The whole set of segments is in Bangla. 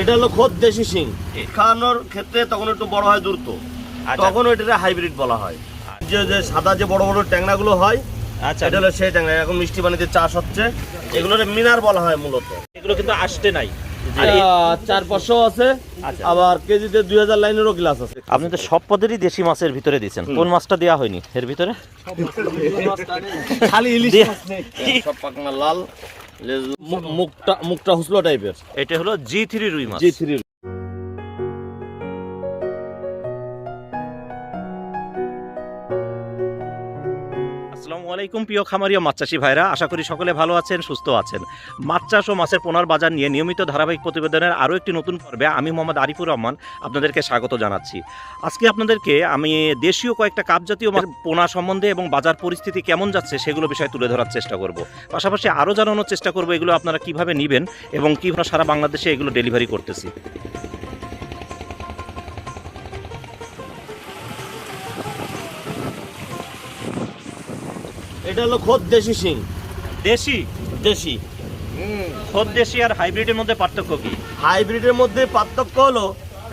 এটা হলো খোদ দেশি শিং। খাওয়ানোর ক্ষেত্রে তখন একটু বড় হয় দ্রুত। আচ্ছা। তখন ওইটাকে হাইব্রিড বলা হয়। যে যে সাদা যে বড় বড় ট্যাংরাগুলো হয় আচ্ছা। এটা হলো সেই ট্যাংরা। এখন মিষ্টি পানিতে চাষ হচ্ছে। এগুলোর মিনার বলা হয় মূলত। এগুলো কিন্তু আসতে নাই। চার পাঁচশো আছে। আচ্ছা। আবার কেজিতে দুই হাজার লাইনেরও গ্লাস আছে। আপনি তো সব পদেরই দেশি মাছের ভিতরে দিয়েছেন। কোন মাছটা দেওয়া হয়নি এর ভিতরে? খালি ইলিশ মাছ নেই। সব পাকনা লাল। মুখটা মুখটা হুসলো টাইপের এটা হলো জি থ্রি রুই মাছ। জি থ্রি আসসালামু আলাইকুম, প্রিয় খামারিয়া মাছ চাষি ভাইরা। আশা করি সকলে ভালো আছেন, সুস্থ আছেন। মাছ চাষ ও মাছের পোনার বাজার নিয়ে নিয়মিত ধারাবাহিক প্রতিবেদনের আরও একটি নতুন পর্বে আমি মোহাম্মদ আরিফুর রহমান আপনাদেরকে স্বাগত জানাচ্ছি। আজকে আপনাদেরকে আমি দেশীয় কয়েকটা কাপজাতীয় মাছ পোনা সম্বন্ধে এবং বাজার পরিস্থিতি কেমন যাচ্ছে সেগুলো বিষয়ে তুলে ধরার চেষ্টা করব। পাশাপাশি আরও জানানোর চেষ্টা করব এগুলো আপনারা কীভাবে নেবেন এবং কীভাবে সারা বাংলাদেশে এগুলো ডেলিভারি করতেছি। এটা হলো খোদ দেশি শিং। দেশি? দেশি। খোদ দেশি আর হাইব্রিডের মধ্যে পার্থক্য কি? হাইব্রিডের মধ্যে পার্থক্য হলো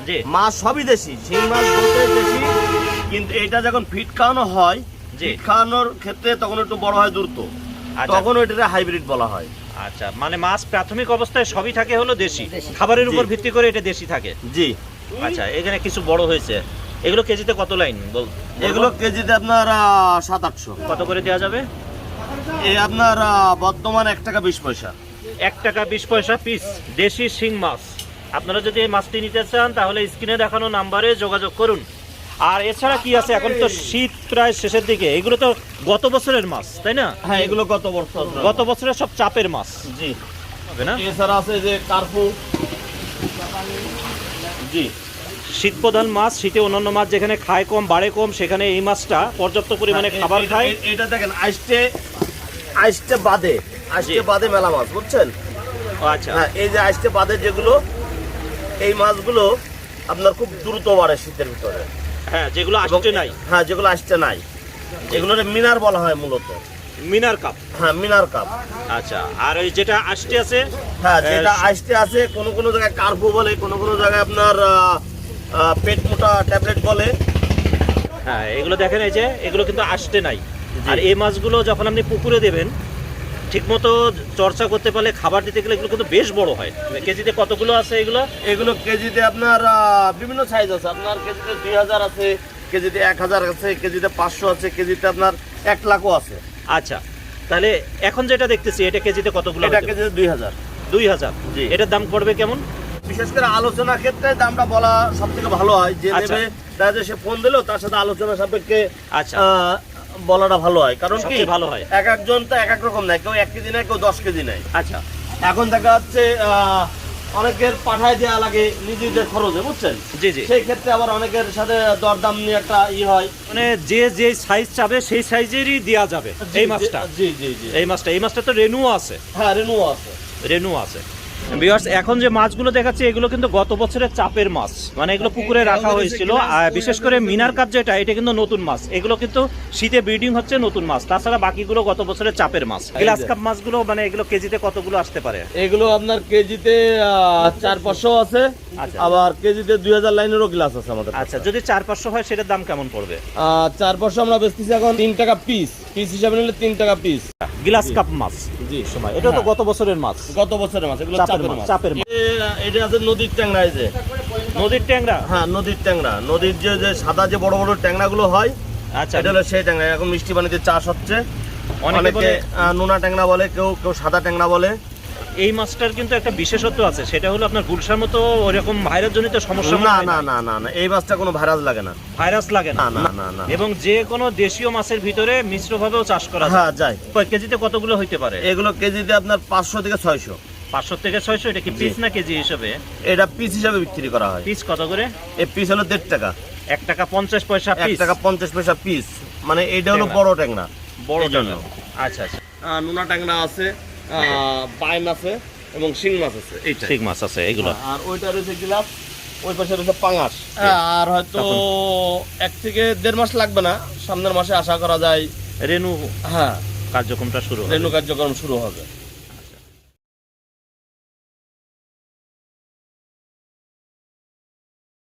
যে মাছ সবই দেশি শিং মাছ বলতে দেশি কিন্তু এটা যখন ফিট খাওয়ানো হয় যে খাওয়ানোর ক্ষেত্রে তখন একটু বড় হয় দ্রুত। আচ্ছা। তখন ওইটাকে হাইব্রিড বলা হয়। আচ্ছা মানে মাছ প্রাথমিক অবস্থায় সবই থাকে হলো দেশি। খাবারের উপর ভিত্তি করে এটা দেশি থাকে। জি। আচ্ছা এখানে কিছু বড় হয়েছে। এগুলো কেজিতে কত লাইন? বল এগুলো কেজিতে আপনার সাত আটশো। কত করে দেওয়া যাবে? এই আপনার বর্তমান এক টাকা বিশ পয়সা। এক টাকা বিশ পয়সা পিস দেশি শিং মাছ। আপনারা যদি এই মাছটি নিতে চান তাহলে স্ক্রিনে দেখানো নাম্বারে যোগাযোগ করুন। আর এছাড়া কি আছে? এখন তো শীত প্রায় শেষের দিকে। এগুলো তো গত বছরের মাছ তাই না? হ্যাঁ এগুলো গত বছর। গত বছরের সব চাপের মাছ। জি। হবে না? এছাড়া আছে যে কার্পু। জি। শীত প্রধান মাছ শীতে অন্যান্য মাছ যেখানে খায় কম বাড়ে কম সেখানে এই মাছটা পর্যাপ্ত পরিমাণে খাবার খায়। এটা দেখেন আইসটে আইসটে বাদে আইসটে বাদে মেলা মাছ বুঝছেন? আচ্ছা। হ্যাঁ এই যে আইসটে বাদে যেগুলো এই মাছগুলো আপনার খুব দ্রুত বাড়ে শীতের ভিতরে। হ্যাঁ যেগুলো আসতে নাই। হ্যাঁ যেগুলো আসতে নাই। এগুলোর মিনার বলা হয় মূলত। মিনার কাপ। হ্যাঁ মিনার কাপ। আচ্ছা আর ওই যেটা আসতে আছে হ্যাঁ যেটা আসতে আছে কোনো কোনো জায়গায় কার্পু বলে কোনো কোনো জায়গায় আপনার পেট মোটা ট্যাবলেট বলে। হ্যাঁ এগুলো দেখেন এই যে এগুলো কিন্তু আসতে নাই। আর এই মাছগুলো যখন আপনি পুকুরে দেবেন ঠিকমতো চর্চা করতে পারলে খাবার দিতে গেলে এগুলো কিন্তু বেশ বড় হয়। কেজিতে কতগুলো আছে এগুলো? এগুলো কেজিতে আপনার বিভিন্ন সাইজ আছে। আপনার কেজিতে দুই হাজার আছে কেজিতে এক হাজার আছে কেজিতে পাঁচশো আছে কেজিতে আপনার এক লাখও আছে। আচ্ছা তাহলে এখন যেটা দেখতেছি এটা কেজিতে কতগুলো এটা কেজিতে দুই হাজার। দুই হাজার। জি। এটার দাম পড়বে কেমন? বিশেষ করে আলোচনা ক্ষেত্রে দামটা বলা সব থেকে ভালো হয়। যে আচ্ছা। নেবে দেখা যায় সে ফোন দিলো তার সাথে আলোচনা সাপেক্ষে আচ্ছা। বলাটা ভালো হয়। কারণ কি ভালো হয়। এক একজন তো এক এক রকম নেয় কেউ এক কেজি নেয় কেউ দশ কেজি নেয়। আচ্ছা। এখন দেখা যাচ্ছে অনেকের পাঠায় দেওয়া লাগে নিজেদের খরচে বুঝছেন? জি জি। সেই ক্ষেত্রে আবার অনেকের সাথে দরদাম নিয়ে একটা ই হয়। মানে যে যে সাইজ চাবে সেই সাইজেরই দেওয়া যাবে। এই মাছটা। জি জি জি। এই মাছটা এই মাছটা তো রেনু আছে। হ্যাঁ রেনু আছে। রেনু আছে। বিয়ার্স এখন যে মাছগুলো দেখাচ্ছি এগুলো কিন্তু গত বছরের চাপের মাছ। মানে এগুলো পুকুরে রাখা হয়েছিল। আর বিশেষ করে মিনার কাপ যেটা এটা কিন্তু নতুন মাছ। এগুলো কিন্তু শীতে ব্রিডিং হচ্ছে নতুন মাছ। তাছাড়া বাকিগুলো গত বছরের চাপের মাছ। গ্লাস কাপ মাছগুলো মানে এগুলো কেজিতে কতগুলো আসতে পারে? এগুলো আপনার কেজিতে চার পাঁচশো আছে। আচ্ছা। আবার কেজিতে দুই হাজার লাইনেরও গ্লাস আছে আমাদের আচ্ছা যদি চার পাঁচশো হয় সেটার দাম কেমন পড়বে? চার পাঁচশো আমরা বেচতেছি এখন তিন টাকা পিস পিস হিসাবে নিলে তিন টাকা পিস গ্লাস কাপ মাছ। সময়। এটা তো গত বছরের মাছ। গত বছরের মাছ এগুলো চাপের মাছ, মাছ। চাপের মাছ। এটা আছে নদীর ট্যাংরা এই যে। নদীর ট্যাংরা? হ্যাঁ নদীর ট্যাংরা। নদীর যে যে সাদা যে বড় বড় ট্যাংরাগুলো হয় আচ্ছা। এটা হলো সেই ট্যাংরা। এখন মিষ্টি পানিতে চাষ হচ্ছে। অনেকে নোনা ট্যাংরা বলে কেউ কেউ সাদা ট্যাংরা বলে। এই মাছটার কিন্তু একটা বিশেষত্ব আছে সেটা হলো আপনার গুলশার মতো ওরকম ভাইরাস জনিত সমস্যা না না না? না না এই মাছটা কোনো ভাইরাস লাগে না। ভাইরাস লাগে না? না না না এবং যে কোনো দেশীয় মাছের ভিতরে মিশ্রভাবেও চাষ করা যায়। হ্যাঁ যাই কয় কেজিতে কতগুলো হইতে পারে? এগুলো কেজিতে আপনার পাঁচশো থেকে ছয়শো। পাঁচশো থেকে ছয়শো এটা কি পিস না কেজি হিসেবে? এটা পিস হিসাবে বিক্রি করা হয়। পিস কত করে? এই পিস হলো দেড় টাকা। এক টাকা পঞ্চাশ পয়সা এক টাকা পঞ্চাশ পয়সা পিস। মানে এটা হলো বড় ট্যাংরা। বড়। টাকা। আচ্ছা আচ্ছা। নোনা ট্যাংরা আছে। বাইন আছে এবং শিং মাছ আছে এইটা শিং মাছ আছে এগুলো আর ওইটা রয়েছে গিলাস ওই পাশে রয়েছে পাঙাশ। আর হয়তো এক থেকে দেড় মাস লাগবে না সামনের মাসে আশা করা যায় রেনু হ্যাঁ। কার্যক্রমটা শুরু হবে। রেণু কার্যক্রম শুরু হবে।